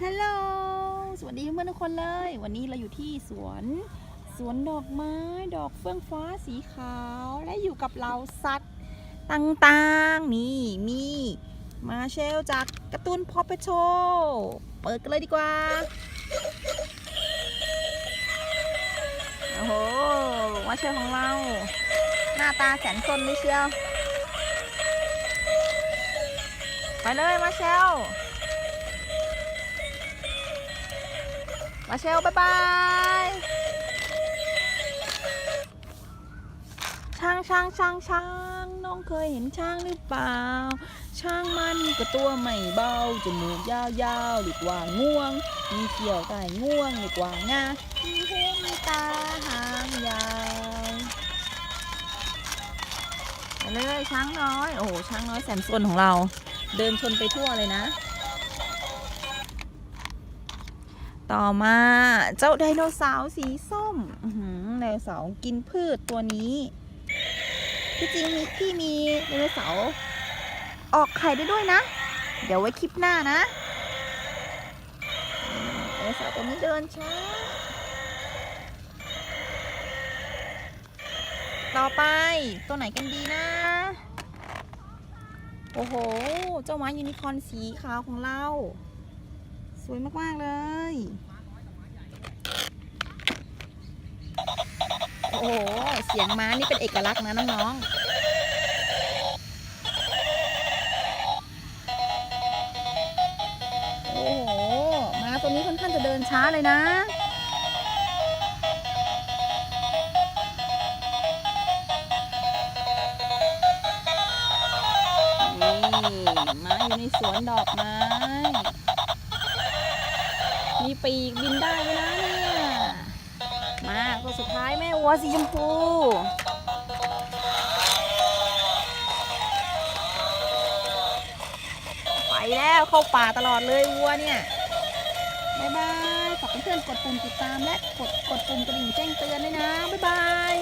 ฮัลโหล สวัสดีเพื่อนทุกคนเลย วันนี้เราอยู่ที่สวน สวนดอกไม้ ดอกเฟื่องฟ้าสีขาว และอยู่กับเราสัตว์ต่างๆ นี่มี มาเชลจากการ์ตูนพอปเปโชเปิดกันเลยดีกว่า โอ้โห มาเชลของเรา หน้าตาแสนสนเลยเชียว ไปเลยมาเชล มาเชลบายบาย ช้างช้างช้างช้างน้องเคยเห็นช้างหรือเปล่า ช้างมันก็ตัวไม่เบาจมูกยาวๆหรือกว่าง่วง มีเขียวใต้ง่วงหรือกว่างามีหูมีตาหางยาวไปเลยช้างน้อย โอ้ช้างน้อยแสนสนของเรา เดินชนไปทั่วเลยนะ ต่อมาเจ้าไดโนเสาร์สีส้มไดโนเสาร์กินพืชตัวนี้ที่จริงมีพี่มีไดโนเสาร์ออกไข่ได้ด้วยนะ เดี๋ยวไว้คลิปหน้านะไดโนเสาร์ตัวนี้เดินช้าต่อไปตัวไหนกันดีนะ โอ้โห เจ้าม้ายูนิคอร์นสีขาวของเรา สวยมาก ๆ เลย โอ้โห เสียงม้านี่เป็นเอกลักษณ์นะน้องๆ โอ้โห ม้าตัวนี้ค่อนข้างจะเดินช้าเลยนะนี่ม้าอยู่ในสวนดอกไม้ มีปีกบินได้ด้วยนะ แม่วัวสีชมพูไปแล้วเข้าป่าตลอดเลยวัวเนี่ยบายบายฝากเพื่อนๆกดปุ่มติดตามและกดกดปุ่มกระดิ่งแจ้งเตือนด้วยนะ บ๊ายบาย